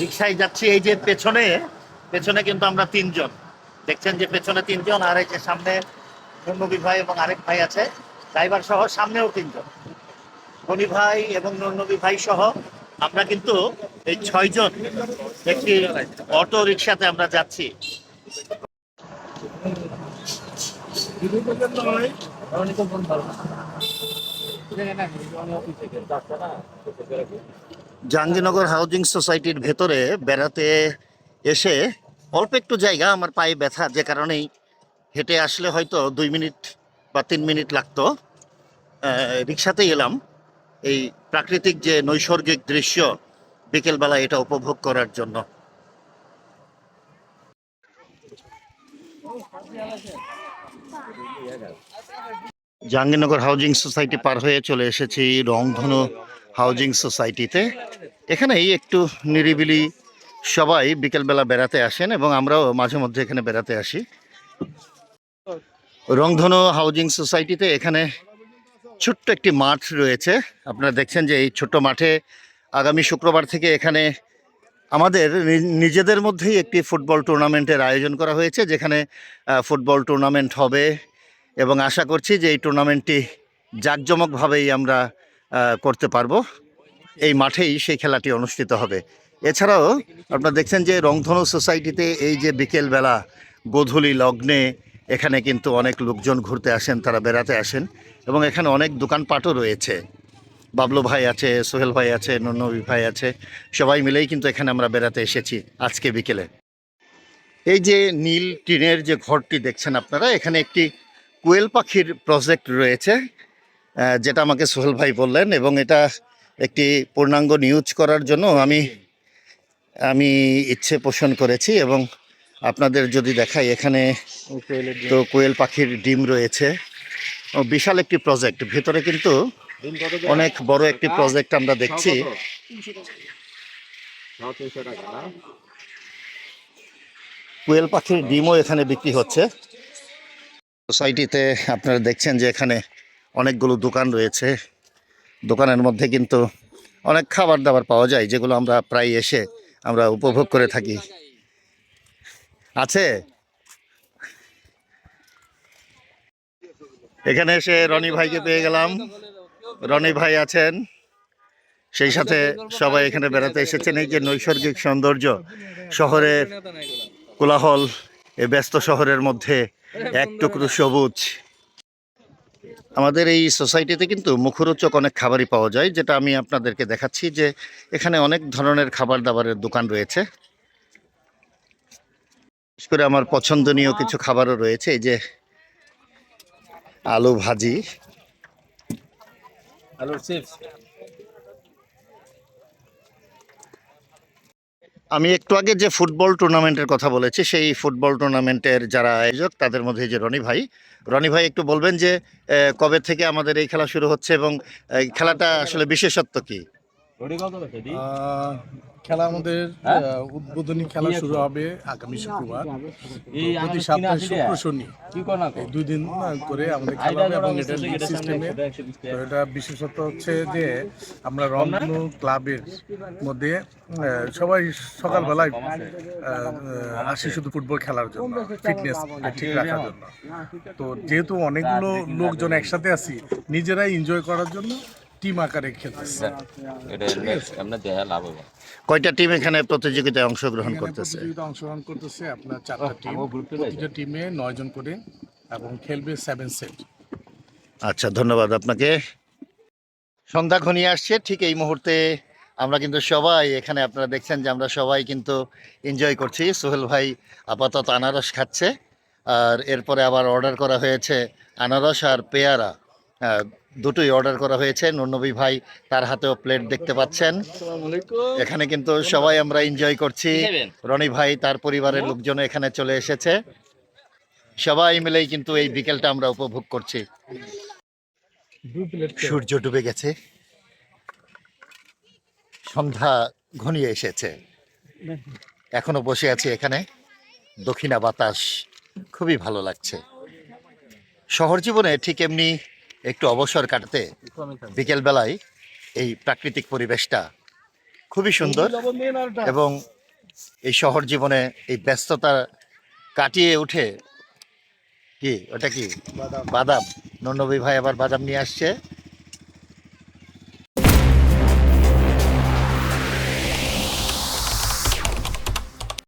রিক্সায় যাচ্ছি, এই যে পেছনে পেছনে কিন্তু আমরা তিনজন। দেখছেন যে পেছনে তিনজন, আর এই যে সামনে নবী ভাই এবং আরেক ভাই আছে ড্রাইভার সহ সামনেও তিনজন। গনি ভাই এবং নবী ভাই সহ আমরা কিন্তু এই ছয়জন একটি অটো রিক্সাতে আমরা যাচ্ছি। জাহাঙ্গীরনগর হাউজিং সোসাইটির ভেতরে বেড়াতে এসে অল্প একটু জায়গা আমার পায়ে ব্যথা, যে কারণেই হেঁটে আসলে হয়তো দুই মিনিট বা তিন মিনিট লাগতো। রিক্সাতেই এলাম। এই প্রাকৃতিক যে নৈসর্গিক দৃশ্য বিকেলবেলা এটা উপভোগ করার জন্য। জাহাঙ্গীরনগর হাউজিং সোসাইটি পার হয়ে চলে এসেছি রংধনু হাউজিং সোসাইটিতে। এখানেই একটু নিরিবিলি সবাই বিকেলবেলা বেড়াতে আসেন এবং আমরাও মাঝে মধ্যে এখানে বেড়াতে আসি। রংধনু হাউজিং সোসাইটিতে এখানে ছোট্ট একটি মাঠ রয়েছে। আপনারা দেখছেন যে এই ছোট্ট মাঠে আগামী শুক্রবার থেকে এখানে আমাদের নিজেদের মধ্যেই একটি ফুটবল টুর্নামেন্টের আয়োজন করা হয়েছে, যেখানে ফুটবল টুর্নামেন্ট হবে এবং আশা করছি যে এই টুর্নামেন্টটি জাঁকজমকভাবেই আমরা করতে পারব। এই মাঠেই সেই খেলাটি অনুষ্ঠিত হবে। এছাড়াও আপনারা দেখছেন যে রংধনু সোসাইটিতে এই যে বিকেলবেলা গোধূলি লগ্নে এখানে কিন্তু অনেক লোকজন ঘুরতে আসেন, তারা বেড়াতে আসেন এবং এখানে অনেক দোকানপাটও রয়েছে। বাবলু ভাই আছে, সোহেল ভাই আছে নবী ভাই আছে, সবাই মিলেই কিন্তু এখানে আমরা বেড়াতে এসেছি আজকে বিকেলে। এই যে নীল টিনের যে ঘরটি দেখছেন আপনারা, এখানে একটি কোয়েল পাখির প্রজেক্ট রয়েছে। যেটা আমাকে সোহেল ভাই বললেন এবং এটা একটি পূর্ণাঙ্গ নিউজ করার জন্য আমি আমি ইচ্ছে পোষণ করেছি এবং আপনাদের যদি দেখাই এখানে তো কোয়েল পাখির ডিম রয়েছে। বিশাল একটি প্রজেক্ট ভেতরে কিন্তু অনেক বড় একটি প্রজেক্ট আমরা দেখছি। কোয়েল পাখির ডিমও এখানে বিক্রি হচ্ছে। সোসাইটিতে আপনারা দেখছেন যে এখানে অনেকগুলো দোকান রয়েছে। দোকানের মধ্যে কিন্তু অনেক খাবার দাবার পাওয়া যায়, যেগুলো আমরা প্রায় এসে আমরা উপভোগ করে থাকি। আছে? এখানে এসে রনি ভাইকে পেয়ে গেলাম। রনি ভাই আছেন। সেই সাথে সবাই এখানে বেড়াতে এসেছেন। এই যে নৈসর্গিক সৌন্দর্য, শহরের কোলাহল এই ব্যস্ত শহরের মধ্যে এক টুকরো সবুজ। আমাদের এই সোসাইটিতে কিন্তু মুখরোচক অনেক খাবারই পাওয়া যায়, যেটা আমি আপনাদেরকে দেখাচ্ছি যে এখানে অনেক ধরনের খাবার দাবারের দোকান রয়েছে। বিশেষ করে আমার পছন্দনীয় কিছু খাবারও রয়েছে, এই যে আলু ভাজি। আলুর চিপস। আমি একটু আগে যে ফুটবল টুর্নামেন্টের কথা বলেছি, সেই ফুটবল টুর্নামেন্টের যারা আয়োজক, তাদের মধ্যে যে রনি ভাই রনি ভাই একটু বলবেন যে কবে থেকে আমাদের এই খেলা শুরু হচ্ছে এবং খেলাটা আসলে বিশেষত্ব কি? খেলা আমাদের হ্যাঁ? উদ্বোধনী খেলা শুরু হবে আগামী শুক্রবার। এই প্রতি সপ্তাহে শুক্র শনি। দুই দিন করে আমাদের খেলা হবে এবং এটা লিগ সিস্টেমে তো এটা বিশেষত হচ্ছে যে আমরা রংধনু ক্লাবের মধ্যে সবাই সকালবেলায় আসি শুধু ফুটবল খেলার জন্য ফিটনেস ঠিক রাখার জন্য। তো যেহেতু অনেকগুলো লোকজন একসাথে আছি নিজেরাই এনজয় করার জন্য টিম আকারে খেলতেছে। এটা আমরা দেয়া লাভ হবে। কয়টা টিম এখানে প্রতিযোগিতায় অংশগ্রহণ করতেছে? প্রতিযোগিতা অংশগ্রহণ করতেছে আপনার চারটা টিম। প্রতিটা টিমে নয় জন করে এবং খেলবে সেভেন সেট আচ্ছা ধন্যবাদ আপনাকে। সন্ধ্যা ঘনিয়ে আসছে ঠিক এই মুহূর্তে আমরা কিন্তু সবাই এখানে আপনারা দেখছেন যে আমরা সবাই কিন্তু এনজয় করছি। সোহেল ভাই আপাতত আনারস খাচ্ছে আর এরপরে আবার অর্ডার করা হয়েছে আনারস আর পেয়ারা। দুটোই অর্ডার করা হয়েছে। নুরনবী ভাই তার হাতেও প্লেট দেখতে পাচ্ছেন। এখানে কিন্তু সবাই আমরা এনজয় করছি। রনি ভাই তার পরিবারের লোকজন এখানে চলে এসেছে। সবাই মিলেই কিন্তু এই বিকেলটা আমরা উপভোগ করছি। সূর্য ডুবে গেছে। সন্ধ্যা ঘনিয়ে এসেছে। এখনও বসে আছি এখানে। দক্ষিণা বাতাস খুবই ভালো লাগছে। শহর জীবনে ঠিক এমনি একটু অবসর কাটতে বিকেল বেলায় এই প্রাকৃতিক পরিবেশটা খুবই সুন্দর এবং এই শহর জীবনে এই ব্যস্ততা কাটিয়ে উঠে কি, ওটা কি? বাদাম। নন্নবী ভাই আবার বাদাম নিয়ে আসছে।